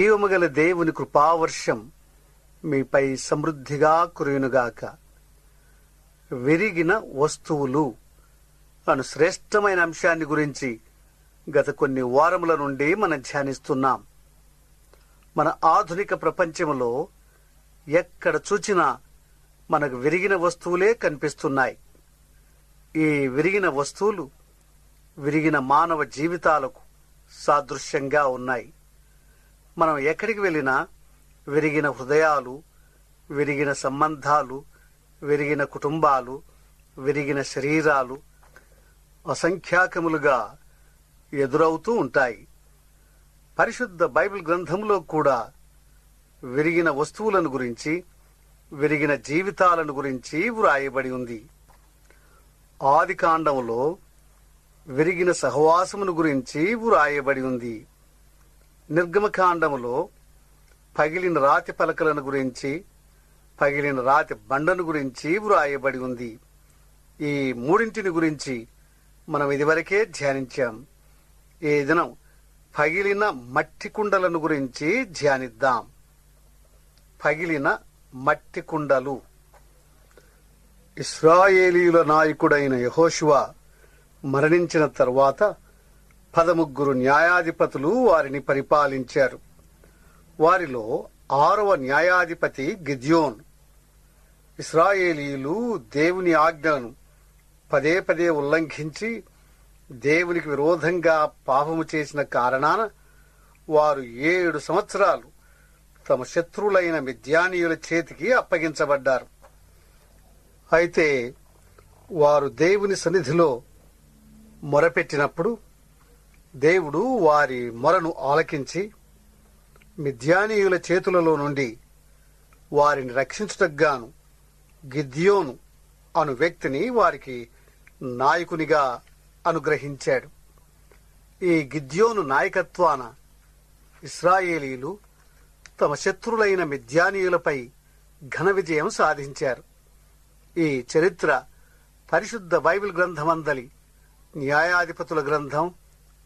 జీవముగల దేవుని కృపావర్షం మీపై సమృద్ధిగా కురియునుగాక. విరిగిన వస్తువులు అను శ్రేష్టమైన అంశాన్ని గురించి గత కొన్ని వారముల నుండి మనం ధ్యానిస్తున్నాం. మన ఆధునిక ప్రపంచంలో ఎక్కడ చూచినా మనకు విరిగిన వస్తువులే కనిపిస్తున్నాయి. ఈ విరిగిన వస్తువులు విరిగిన మానవ జీవితాలకు సాదృశ్యంగా ఉన్నాయి. మనం ఎక్కడికి వెళ్ళినా విరిగిన హృదయాలు విరిగిన సంబంధాలు విరిగిన కుటుంబాలు విరిగిన శరీరాలు అసంఖ్యాకములుగా ఎదురవుతూ ఉంటాయి. పరిశుద్ధ బైబిల్ గ్రంథంలో కూడా విరిగిన వస్తువులను గురించి విరిగిన జీవితాలను గురించి వ్రాయబడి ఉంది. ఆది కాండంలో విరిగిన సహవాసమును గురించి వ్రాయబడి ఉంది. నిర్గమకాండములో పగిలిన రాతి పలకలను గురించి పగిలిన రాతి బండను గురించి వ్రాయబడి ఉంది. ఈ మూడింటిని గురించి మనం ఇదివరకే ధ్యానించాం. ఈ దినం పగిలిన మట్టి కుండలను గురించి ధ్యానిద్దాం. పగిలిన మట్టి కుండలు. ఇస్రాయేలీల నాయకుడైన యహోషువ మరణించిన తరువాత పదముగ్గురు న్యాయాధిపతులు వారిని పరిపాలించారు. వారిలో ఆరవ న్యాయాధిపతి గిద్యోన్. ఇస్రాయేలీలు దేవుని ఆజ్ఞలను పదే పదే ఉల్లంఘించి దేవునికి విరోధంగా పాపము చేసిన కారణాన వారు ఏడు సంవత్సరాలు తమ శత్రువులైన మిద్యానీయుల చేతికి అప్పగించబడ్డారు. అయితే వారు దేవుని సన్నిధిలో మొరపెట్టినప్పుడు దేవుడు వారి మొరను ఆలకించి మిద్యానీయుల చేతులలో నుండి వారిని రక్షించుటగ్గాను గిద్యోను అను వ్యక్తిని వారికి నాయకునిగా అనుగ్రహించాడు. ఈ గిద్యోను నాయకత్వాన ఇస్రాయేలీలు తమ శత్రులైన మిద్యానీయులపై ఘన విజయం సాధించారు. ఈ చరిత్ర పరిశుద్ధ బైబిల్ గ్రంథమందలి న్యాయాధిపతుల గ్రంథం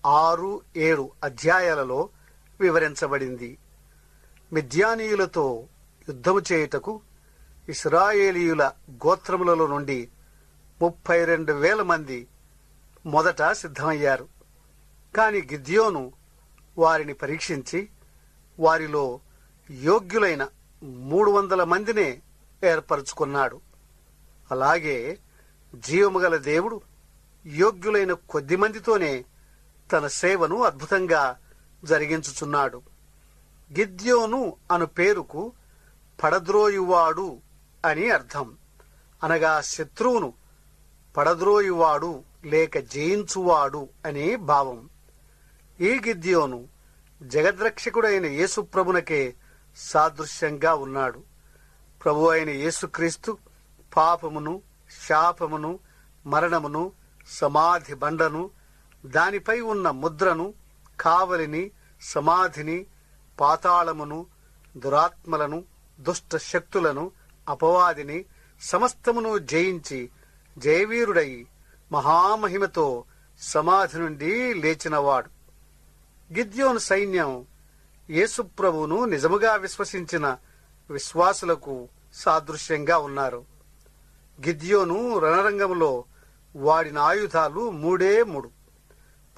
ఆరు ఏడు అధ్యాయాలలో వివరించబడింది. మిద్యానీయులతో యుద్ధము చేయుటకు ఇస్రాయేలీయుల గోత్రములలో నుండి ముప్పై రెండు వేల మంది మొదట సిద్ధమయ్యారు. కాని గిద్యోను వారిని పరీక్షించి వారిలో యోగ్యులైన మూడు వందల మందినే ఏర్పరచుకున్నాడు. అలాగే జీవముగల దేవుడు యోగ్యులైన కొద్ది మందితోనే తన సేవను అద్భుతంగా జరిగించుచున్నాడు. గిద్యోను అను పేరుకు పడద్రోయువాడు అని అర్థం. అనగా శత్రువును పడద్రోయువాడు లేక జయించువాడు అనే భావం. ఈ గిద్యోను జగద్రక్షకుడైన యేసుప్రభునకే సాదృశ్యంగా ఉన్నాడు. ప్రభు అయిన యేసుక్రీస్తు పాపమును శాపమును మరణమును సమాధి బండను దానిపై ఉన్న ముద్రను కావలిని సమాధిని పాతాళమును దురాత్మలను దుష్ట శక్తులను అపవాదిని సమస్తమును జయించి జయవీరుడై మహామహిమతో సమాధి నుండి లేచినవాడు. గిద్యోను సైన్యం యేసుప్రభువును నిజముగా విశ్వసించిన విశ్వాసులకు సాదృశ్యంగా ఉన్నారు. గిద్యోను రణరంగంలో వాడిన ఆయుధాలు మూడే మూడు.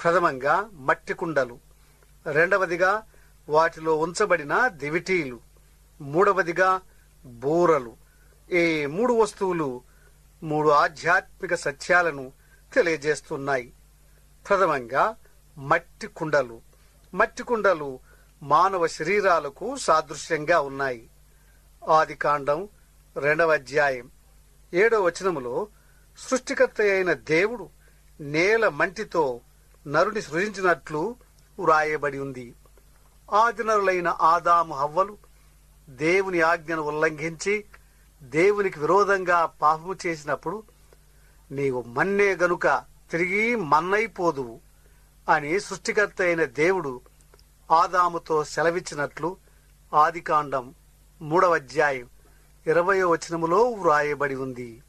ప్రథమంగా మట్టి కుండలు. రెండవదిగా వాటిలో ఉంచబడిన దివిటీలు. మూడవదిగా బూరలు. ఈ మూడు వస్తువులు మూడు ఆధ్యాత్మిక సత్యాలను తెలియజేస్తున్నాయి. ప్రథమంగా మట్టి కుండలు. మట్టి కుండలు మానవ శరీరాలకు సాదృశ్యంగా ఉన్నాయి. ఆది కాండం రెండవ అధ్యాయం. ఏడో వచనములో సృష్టికర్త అయిన దేవుడు నేల మంటితో నరుని సృజించినట్లు వ్రాయబడి ఉంది. ఆదినరులైన ఆదాము హవ్వలు దేవుని ఆజ్ఞను ఉల్లంఘించి దేవునికి విరోధంగా పాపము చేసినప్పుడు నీవు మన్నే గనుక తిరిగి మన్నైపోదువు అని సృష్టికర్త అయిన దేవుడు ఆదాముతో సెలవిచ్చినట్లు ఆదికాండం మూడవ అధ్యాయం ఇరవయో వచనములో వ్రాయబడి ఉంది.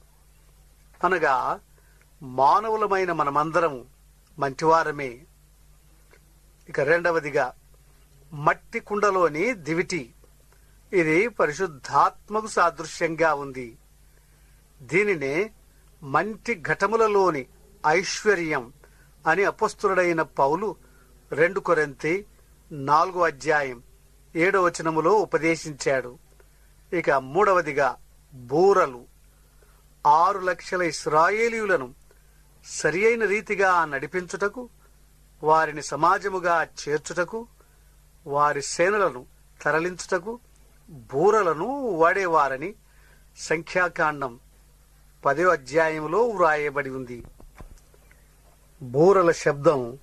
అనగా మానవులమైన మనమందరం మంచివారమే. ఇక రెండవదిగా మట్టి కుండలోని దివిటి. ఇది పరిశుద్ధాత్మకు సాదృశ్యంగా ఉంది. దీనినే మంటి ఘటములలోని ఐశ్వర్యం అని అపస్తుడైన పౌలు రెండు కొరెంతి నాలుగో అధ్యాయం ఏడో వచనములో ఉపదేశించాడు. ఇక మూడవదిగా బూరలు. ఆరు లక్షల ఇస్రాయేలీయులను సరియైన రీతిగా నడిపించుటకు వారిని సమాజముగా చేర్చుటకు వారి సేనలను తరలించుటకు బూరలను వాడేవారని సంఖ్యాకాండం పదో అధ్యాయంలో వ్రాయబడి ఉంది. బూరల శబ్దం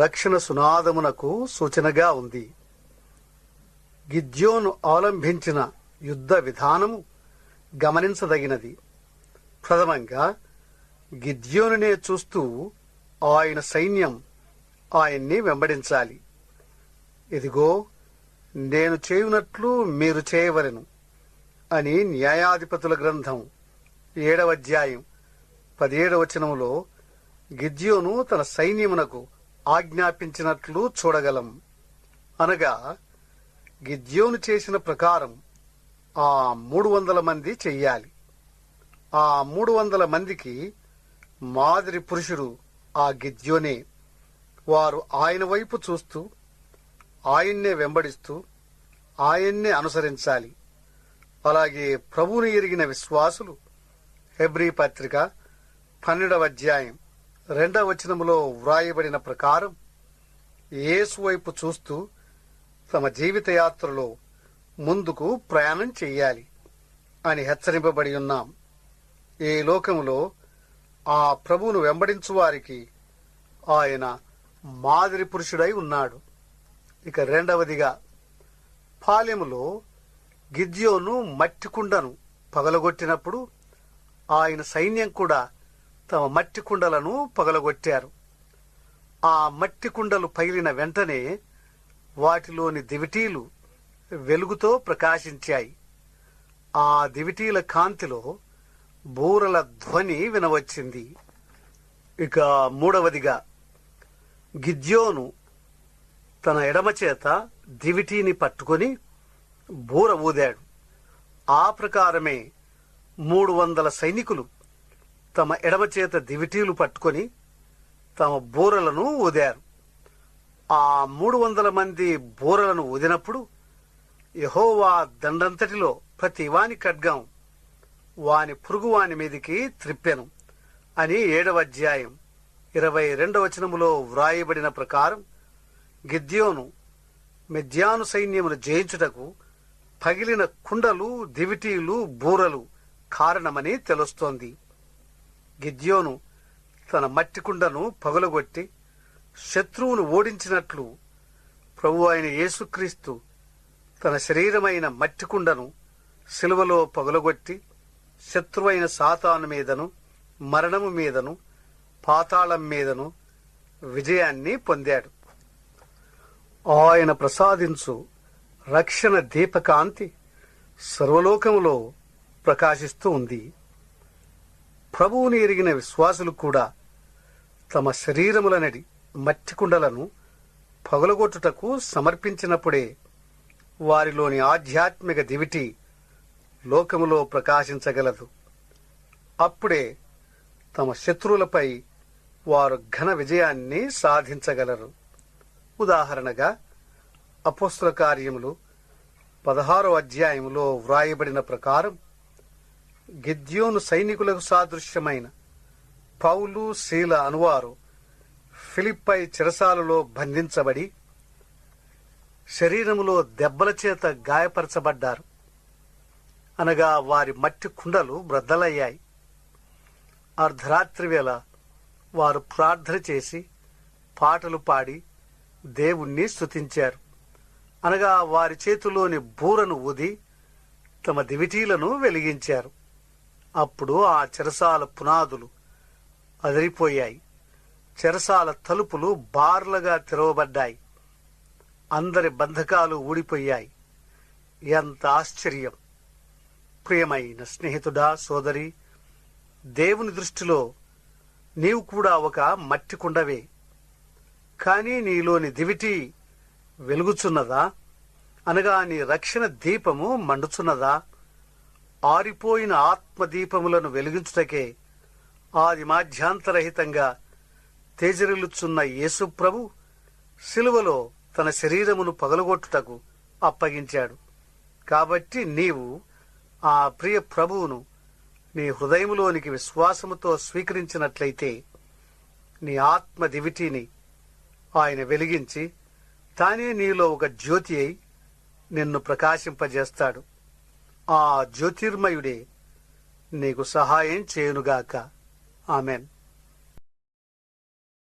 రక్షణ సునాదమునకు సూచనగా ఉంది. గిద్యోను అవలంబించిన యుద్ధ విధానము గమనించదగినది. ప్రథమంగా గిద్యోనునే చూస్తూ ఆయన సైన్యం ఆయన్ని వెంబడించాలి. ఇదిగో నేను చేయునట్లు మీరు చేయవలెను అని న్యాయాధిపతుల గ్రంథం ఏడవ అధ్యాయం పదిహేడవ వచనములో గిద్యోను తన సైన్యమునకు ఆజ్ఞాపించినట్లు చూడగలం. అనగా గిద్యోను చేసిన ప్రకారం ఆ మూడు వందల మంది చెయ్యాలి. ఆ మూడు వందల మందికి మాదిరి పురుషుడు ఆ గిద్యోనే. వారు ఆయన వైపు చూస్తూ ఆయన్నే వెంబడిస్తూ ఆయన్నే అనుసరించాలి. అలాగే ప్రభువుని ఎరిగిన విశ్వాసులు. హెబ్రీ పత్రిక పన్నెండవ అధ్యాయం రెండవ వచనములో వ్రాయబడిన ప్రకారం యేసు వైపు చూస్తూ తమ జీవితయాత్రలో ముందుకు ప్రయాణం చెయ్యాలి అని హెచ్చరింపబడి ఉన్నాం. ఈ లోకములో ఆ ప్రభువును వెంబడించు వారికి ఆయన మాదిరి పురుషుడై ఉన్నాడు. ఇక రెండవదిగా పాలెములో గిద్యోను మట్టి కుండను పగలగొట్టినప్పుడు ఆయన సైన్యం కూడా తమ మట్టి కుండలను పగలగొట్టారు. ఆ మట్టి కుండలు పగిలిన వెంటనే వాటిలోని దివిటీలు వెలుగుతో ప్రకాశించాయి. ఆ దివిటీల కాంతిలో బూరల ధ్వని వినవచ్చింది. ఇక మూడవదిగా గిద్యోను తన ఎడమ చేత దివిటీని పట్టుకొని బూర ఊదాడు. ఆ ప్రకారమే మూడు వందల సైనికులు తమ ఎడమ చేత దివిటీలు పట్టుకొని తమ బూరలను ఊదారు. ఆ మూడు వందల మంది బూరలను ఊదినప్పుడు యహోవా దండంతటిలో ప్రతి వాని ఖడ్గం వాని పురుగు వాని మీదికి త్రిప్పెను అని ఏడవ అధ్యాయం ఇరవై రెండవ వచనములో వ్రాయబడిన ప్రకారం గిద్యోను మెద్యాను సైన్యమును జయించుటకు పగిలిన కుండలు దివిటీలు బూరలు కారణమని తెలుస్తోంది. గిద్యోను తన మట్టి కుండను పగులగొట్టి శత్రువును ఓడించినట్లు ప్రభు అయిన యేసుక్రీస్తు తన శరీరమైన మట్టి కుండను సిలువలో పగులగొట్టి శత్రువైన సాతాను మీదను మరణము మీదను పాతాళం మీదను విజయాన్ని పొందాడు. ఆయన ప్రసాదించు రక్షణ దీపకాంతి సర్వలోకములో ప్రకాశిస్తూ ఉంది. ప్రభువుని ఎరిగిన విశ్వాసులు కూడా తమ శరీరములనడి మట్టి కుండలను పగలగొట్టుటకు సమర్పించినప్పుడే వారిలోని ఆధ్యాత్మిక దివిటి లోకములో ప్రకాశించగలదు. అప్పుడే తమ శత్రువులపై వారు ఘన విజయాన్ని సాధించగలరు. ఉదాహరణగా అపోస్తుల కార్యములు పదహారో అధ్యాయములో వ్రాయబడిన ప్రకారం గిద్యోను సైనికులకు సాదృశ్యమైన పౌలు శీల అనువారు ఫిలిప్పై చిరసాలలో బంధించబడి శరీరములో దెబ్బల చేత గాయపరచబడ్డారు. అనగా వారి మట్టి కుండలు బ్రద్దలయ్యాయి అర్ధరాత్రి వేళ వారు ప్రార్థన చేసి పాటలు పాడి దేవుణ్ణి స్తుతించారు. అనగా వారి చేతిలోని బూరను ఊది తమ దివిటీలను వెలిగించారు. అప్పుడు ఆ చెరసాల పునాదులు అదిరిపోయాయి. చెరసాల తలుపులు బార్లుగా తెరవబడ్డాయి. అందరి బంధకాలు ఊడిపోయాయి. ఎంత ఆశ్చర్యం! ప్రియమైన స్నేహితుడా సోదరి దేవుని దృష్టిలో నీవు కూడా ఒక మట్టి కుండవే. కానీ నీలోని దివిటి వెలుగుచున్నదా? అనగా నీ రక్షణ దీపము మండుచున్నదా? ఆరిపోయిన ఆత్మదీపములను వెలిగించుటకే ఆది మాధ్యాంతరహితంగా తేజరిల్లుచున్న యేసుప్రభు శిలువలో తన శరీరమును పగలగొట్టుటకు అప్పగించాడు. కాబట్టి నీవు ఆ ప్రియ ప్రభువును నీ హృదయములోనికి విశ్వాసముతో స్వీకరించినట్లయితే నీ ఆత్మ దివిటీని ఆయన వెలిగించి తానే నీలో ఒక జ్యోతి అయి నిన్ను ప్రకాశింపజేస్తాడు. ఆ జ్యోతిర్మయుడే నీకు సహాయం చేయునుగాక. ఆమెన్.